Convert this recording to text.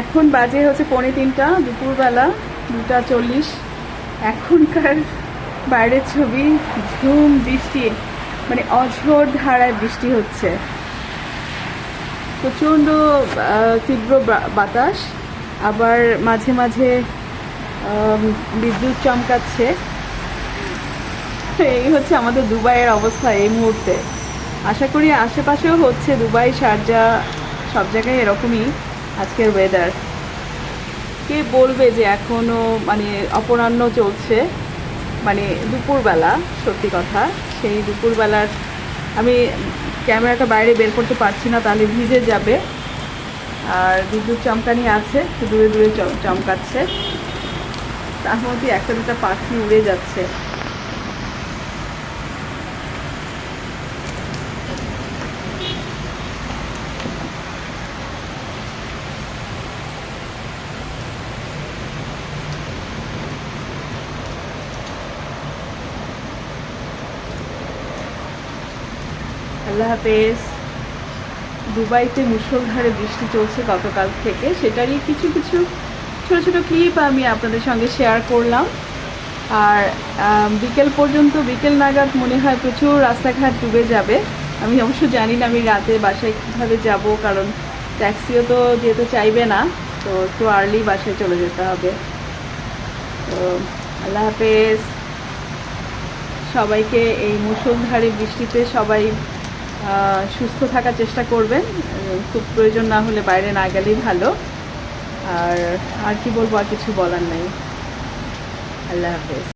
এখন বাজে হচ্ছে পৌনে তিনটা, দুপুরবেলা দুটা চল্লিশ। এখনকার বাইরের ছবি, ঝুম, বৃষ্টি মানে অঝোর ধারায় বৃষ্টি হচ্ছে। প্রচণ্ড তীব্র বাতাস, আবার মাঝে মাঝে বিদ্যুৎ চমকাচ্ছে। এই হচ্ছে আমাদের দুবাইয়ের অবস্থা এই মুহূর্তে। আশা করি আশেপাশেও হচ্ছে দুবাই, শারজা, সব জায়গায় এরকমই। আজকের ওয়েদার কে বলবে যে এখনও মানে অপরাহ্ন চলছে? মানে দুপুরবেলা, সত্যি কথা, সেই দুপুরবেলার আমি ক্যামেরাটা বাইরে বের করতে পারছি না, তাহলে ভিজে যাবে। আর বিদ্যুৎ চমকানি আছে দূরে দূরে চম- চমকাচ্ছে। তার মধ্যে একটা দুটা পাখি উড়ে যাচ্ছে। আল্লাহ হাফেজ। দুবাইতে মুসলধারে বৃষ্টি চলছে গতকাল থেকে। সেটারই কিছু কিছু ছোট ছোট ক্লিপ আমি আপনাদের সঙ্গে শেয়ার করলাম। আর বিকেল পর্যন্ত, বিকেল নাগাদ মনে হয় প্রচুর রাস্তাঘাট ডুবে যাবে। আমি অবশ্য জানি না আমি রাতে বাসায় কীভাবে যাব, কারণ ট্যাক্সিও তো যেতে চাইবে না। তো একটু আর্লি বাসায় চলে যেতে হবে। তো, আল্লাহ হাফেজ। সবাইকে এই মুসলধারে বৃষ্টিতে সবাই সুস্থ থাকার চেষ্টা করবেন। খুব প্রয়োজন না হলে বাইরে না গেলেই ভালো। আর আর কি বলব, আর কিছু বলার নেই। আল্লাহ হাফেজ।